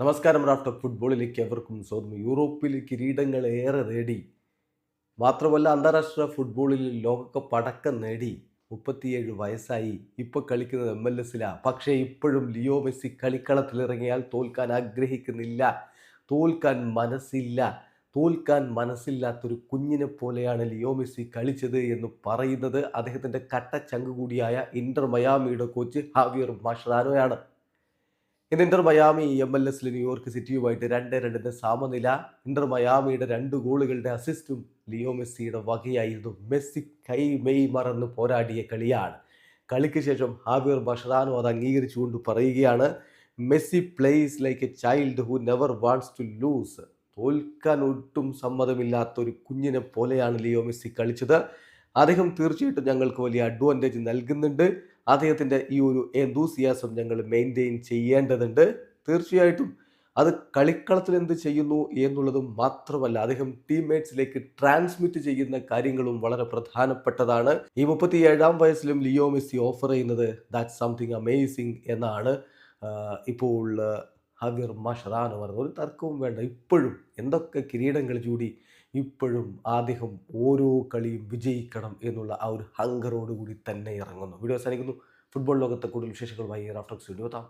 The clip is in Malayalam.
നമസ്കാരം റാഫ്റ്റർ ഫുട്ബോളിലേക്ക് എവർക്കും സ്വാഗതം. യൂറോപ്പിൽ കിരീടങ്ങൾ ഏറെ നേടി. മാത്രമല്ല അന്താരാഷ്ട്ര ഫുട്ബോളിൽ ലോകകപ്പ് അടക്കം നേടി. മുപ്പത്തിയേഴ് വയസ്സായി. ഇപ്പോൾ കളിക്കുന്നത് എം എൽ എസിലാണ് പക്ഷേ ഇപ്പോഴും ലിയോ മെസ്സി കളിക്കളത്തിലിറങ്ങിയാൽ തോൽക്കാൻ ആഗ്രഹിക്കുന്നില്ല. തോൽക്കാൻ മനസ്സില്ല. തോൽക്കാൻ മനസ്സില്ലാത്തൊരു കുഞ്ഞിനെ പോലെയാണ് ലിയോ മെസ്സി കളിച്ചത് എന്ന് പറയുന്നത് അദ്ദേഹത്തിന്റെ കട്ടച്ചങ്ക് കൂടിയായ ഇന്റർ മയാമിയുടെ കോച്ച് ഹാവിയർ മാഷറാനോയാണ്. ഇന്ന് ഇന്റർ മയാമി എം എൽ എസിൽ ന്യൂയോർക്ക് സിറ്റിയുമായിട്ട് രണ്ട് രണ്ടിന് സമനില. ഇന്റർ മയാമിയുടെ രണ്ട് ഗോളുകളുടെ അസിസ്റ്റും ലിയോ മെസ്സിയുടെ വകയായിരുന്നു. മെസ്സി കൈ മെയ് മറന്ന് പോരാടിയ കളിയാണ്. കളിക്ക് ശേഷം ഹാബിയർ ബഷറാനോ അത് അംഗീകരിച്ചുകൊണ്ട് പറയുകയാണ് Messi plays like a child who never wants to lose തോൽക്കാൻ ഒട്ടും സമ്മതമില്ലാത്ത ഒരു കുഞ്ഞിനെ പോലെയാണ് ലിയോ മെസ്സി കളിച്ചത്. അദ്ദേഹം തീർച്ചയായിട്ടും ഞങ്ങൾക്ക് വലിയ അഡ്വാന്റേജ് നൽകുന്നുണ്ട്. അദ്ദേഹത്തിന്റെ ഈ ഒരു എന്തൂസിയാസം ഞങ്ങൾ മെയിന്റെയിൻ ചെയ്യേണ്ടതുണ്ട്. തീർച്ചയായിട്ടും അത് കളിക്കളത്തിൽ എന്ത് ചെയ്യുന്നു എന്നുള്ളതും മാത്രമല്ല അദ്ദേഹം ടീംമേറ്റ്സിലേക്ക് ട്രാൻസ്മിറ്റ് ചെയ്യുന്ന കാര്യങ്ങളും വളരെ പ്രധാനപ്പെട്ടതാണ്. ഈ മുപ്പത്തി ഏഴാം വയസ്സിലും ലിയോ മെസ്സി ഓഫർ ചെയ്യുന്നത് ദാറ്റ് സംതിങ് അമേസിങ് എന്നാണ്. ഇപ്പോൾ ഹവിർ മഷറാൻ പറഞ്ഞത് ഒരു തർക്കവും വേണ്ട. ഇപ്പോഴും എന്തൊക്കെ കിരീടങ്ങൾ ചൂടി ഇപ്പോഴും അദ്ദേഹം ഓരോ കളിയും വിജയിക്കണം എന്നുള്ള ആ ഒരു ഹങ്കറോടുകൂടി തന്നെ ഇറങ്ങുന്നു. വീഡിയോ അവസാനിക്കുന്നു. ഫുട്ബോൾ ലോകത്തെ കൂടുതൽ വിശേഷങ്ങളുമായി റാഫ്റ്റോക്സ് വീഡിയോ എത്താം